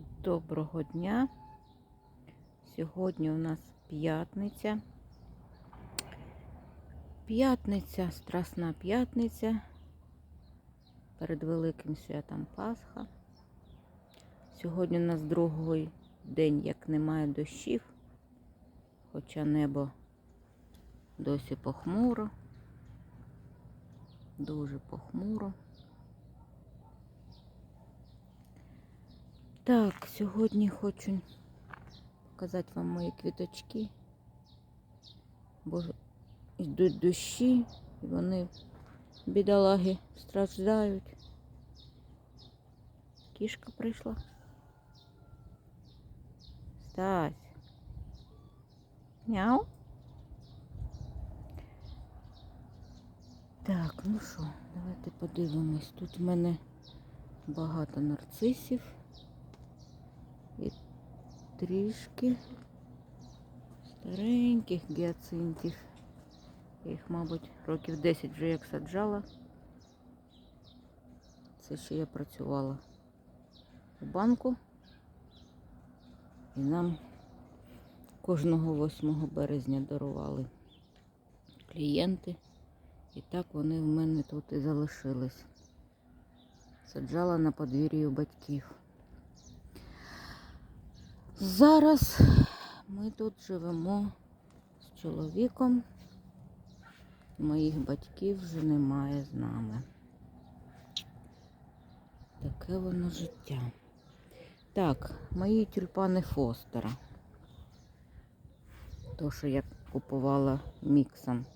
Доброго дня. Сьогодні у нас п'ятниця. П'ятниця, Страсна п'ятниця. Перед Великим святом Пасха. Сьогодні у нас другий день, як немає дощів, хоча небо досі похмуро. Дуже похмуро. Так, сьогодні хочу показати вам мої квіточки, бо йдуть дощі, і вони, бідолаги, страждають. Кішка прийшла. Стась. Мяу. Так, ну що, давайте подивимось. Тут в мене багато нарцисів трішки стареньких гіацинтів. Я їх, мабуть, років 10 вже як саджала. Це ще я працювала у банку. І нам кожного 8 березня дарували клієнти. І так вони в мене тут і залишились. Саджала на подвір'ї батьків. Зараз ми тут живемо з чоловіком. Моїх батьків вже немає з нами. Таке воно життя. Так, мої тюльпани Фостера. То, що я купувала міксом.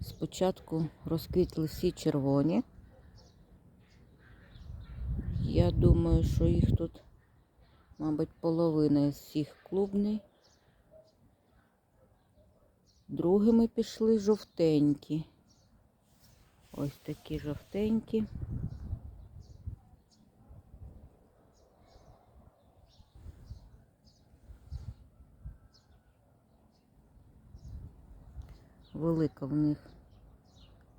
Спочатку розквітли всі червоні. Я думаю, що їх тут, мабуть, половина із всіх клубний. Другими пішли жовтенькі. Ось такі жовтенькі. Велика в них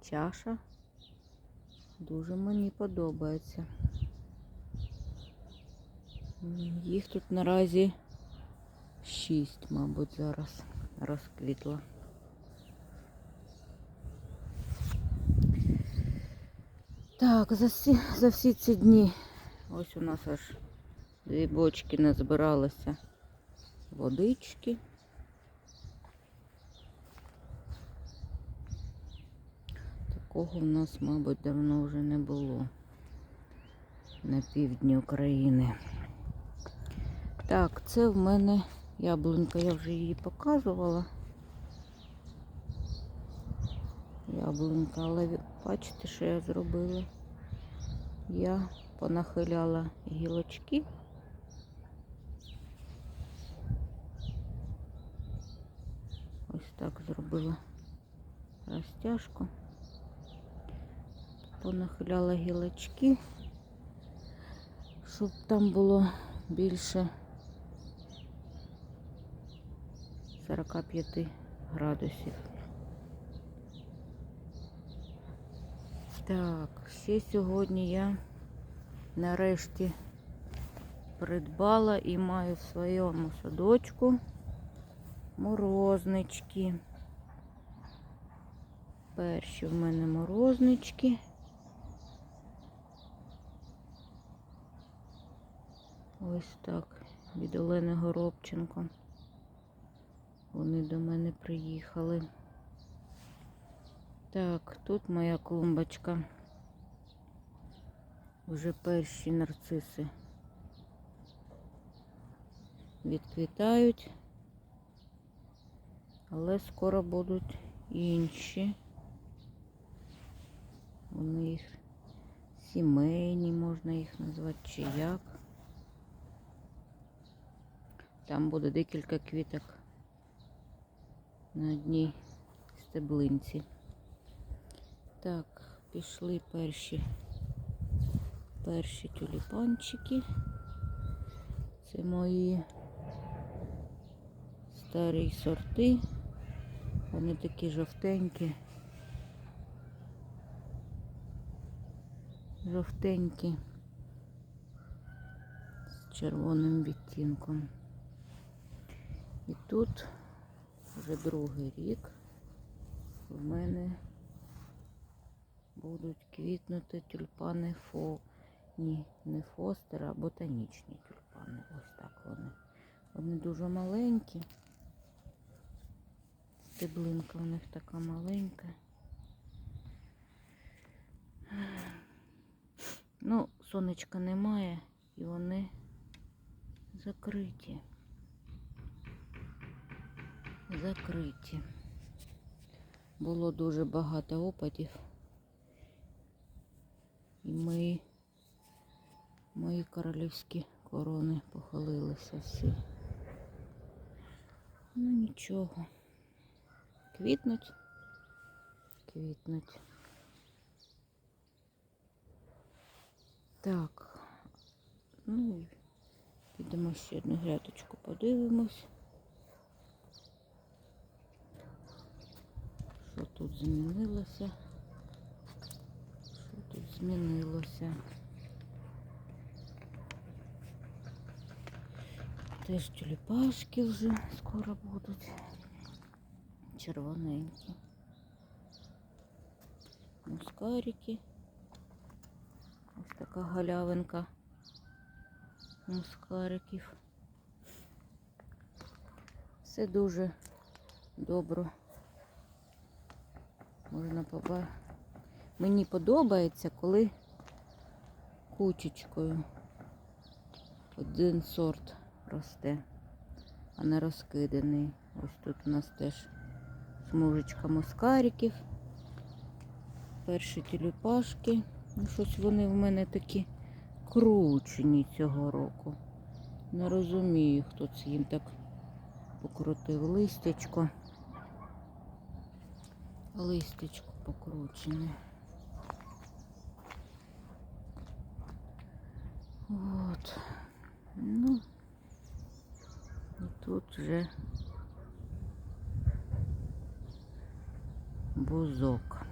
чаша. Дуже мені подобається. Їх тут наразі шість, мабуть, зараз розквітло. Так, за всі, за всі ці дні ось у нас аж дві бочки назбиралися водички. Такого в нас, мабуть, давно вже не було на півдні України. Так, це в мене яблунька, я вже її показувала. Яблунька, але бачите, що я зробила? Я понахиляла гілочки. Ось так зробила розтяжку. Понахиляла гілочки, щоб там було більше 45 градусів. Так, ще сьогодні я нарешті придбала і маю в своєму садочку морознички. Перші в мене морознички. Ось так, від Олени Горобченко. Вони до мене приїхали. Так, тут моя клумбочка. Вже перші нарциси відквітають, але скоро будуть інші. Вони їх сімейні, можна їх назвати, чи як. Там буде декілька квіток на одній стеблинці. Так, пішли перші перші тюліпанчики. Це мої старі сорти. Вони такі жовтенькі. Жовтенькі. з червоним відтінком. І тут вже другий рік в мене будуть квітнути тюльпани фо. Ні, не фостер, а ботанічні тюльпани. Ось так вони. Вони дуже маленькі. Стеблинка у них така маленька. Ну, сонечка немає і вони закриті. Закриті. Було дуже багато опадів. І мої, мої королівські корони похилилися всі. Ну нічого. Квітнуть, квітнуть. Так, ну, підемо ще одну грядочку подивимось. Що тут змінилося? Що тут змінилося? Теж тюльпашки вже скоро будуть. Червоненькі. Мускарики. Ось така галявинка мускариків. Все дуже добре. Можна побачити. Мені подобається, коли кучечкою один сорт росте, а не розкиданий. Ось тут у нас теж смужечка мускариків. Перші тюльпашки. Ну, щось вони в мене такі кручені цього року. Не розумію, хто це їм так покрутив листячко. Листячко покручене. От. Ну, і тут вже бузок.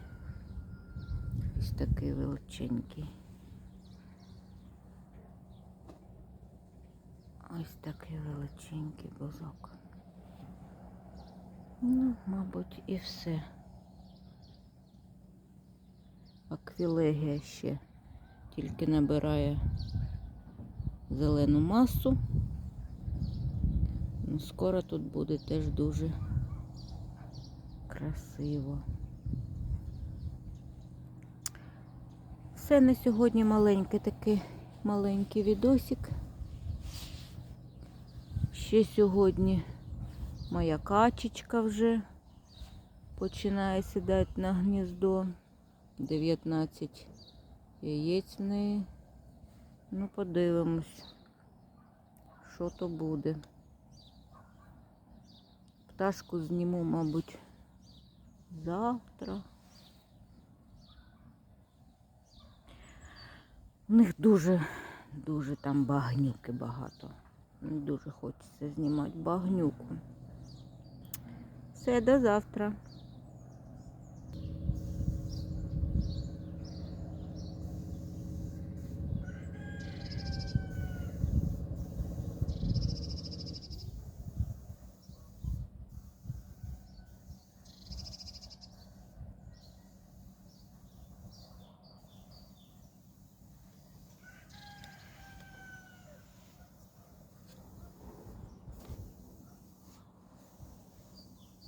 Ось такий величенький. Ось такий величенький бузок. Ну, мабуть, і все. Аквілегія ще тільки набирає зелену масу. Ну, скоро тут буде теж дуже красиво. Все на сьогодні маленький такий маленький відосик. Ще сьогодні моя качечка вже починає сідати на гніздо. 19 яєць в неї. Ну, подивимось, що то буде. Пташку зніму, мабуть, завтра. У них дуже, дуже там багнюки багато. Дуже хочеться знімати багнюку. Все, до завтра.